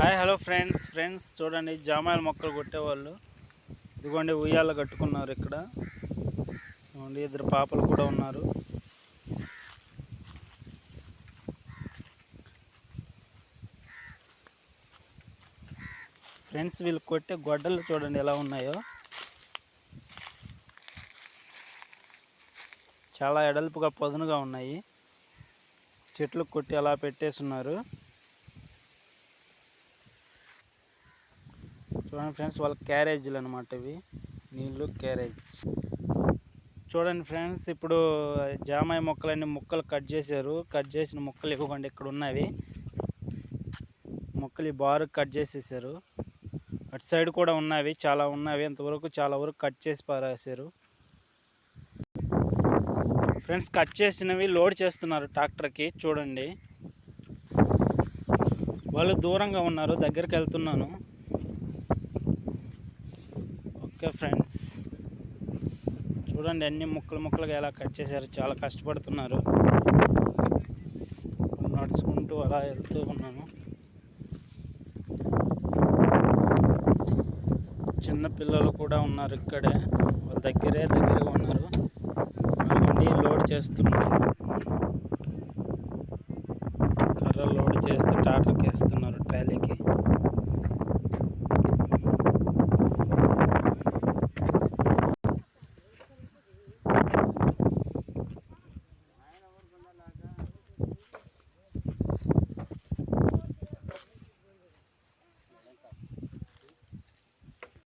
Hi hello friends. Friends చూడండి జామాయిల మొక్కలు కొట్టేవాళ్ళు. ఇదిగోండి ఉయ్యాల కట్టుకున్నారు ఇక్కడ. ఇదిగోండి ఇద్దరు పాపలు కూడా ఉన్నారు. ఫ్రెండ్స్ వీళ్ళు కొట్టే గొడ్డలు చూడండి ఎలా ఉన్నాయో. చాలా ఎడల్పుగా పదునుగా ఉన్నాయి. చెట్లు కొట్టి అలా పెట్టేస్తున్నారు చూడండి ఫ్రెండ్స్ వాళ్ళ క్యారేజీలు అనమాట ఇవి. నీళ్ళు క్యారేజ్. చూడండి ఫ్రెండ్స్ ఇప్పుడు జామాయి మొక్కలన్నీ ముక్కలు కట్ చేశారు. కట్ చేసిన ముక్కలు ఇవ్వకండి ఇక్కడ ఉన్నవి. మొక్కలు ఈ బారు కట్ చేసేసారు. అటు సైడ్ కూడా ఉన్నవి చాలా ఉన్నవి. ఇంతవరకు చాలా వరకు కట్ చేసి పారేసారు ఫ్రెండ్స్ కట్ చేసినవి లోడ్ చేస్తున్నారు ట్రాక్టర్కి చూడండి. వాళ్ళు దూరంగా ఉన్నారు దగ్గరికి వెళ్తున్నాను. Okay friends. చూడండి అన్ని ముక్కలు ముక్కలుగా ఎలా కట్ చేశారు. చాలా కష్టపడుతున్నారు. నడుచుకుంటూ అలా వెళ్తూ ఉన్నాను. చిన్న పిల్లలు కూడా ఉన్నారు ఇక్కడే. వాళ్ళ దగ్గరే దగ్గరగా ఉన్నారు. అవన్నీ లోడ్ చేస్తున్నారు. కర్ర లోడ్ చేస్తూ టాటర్కి వేస్తున్నారు.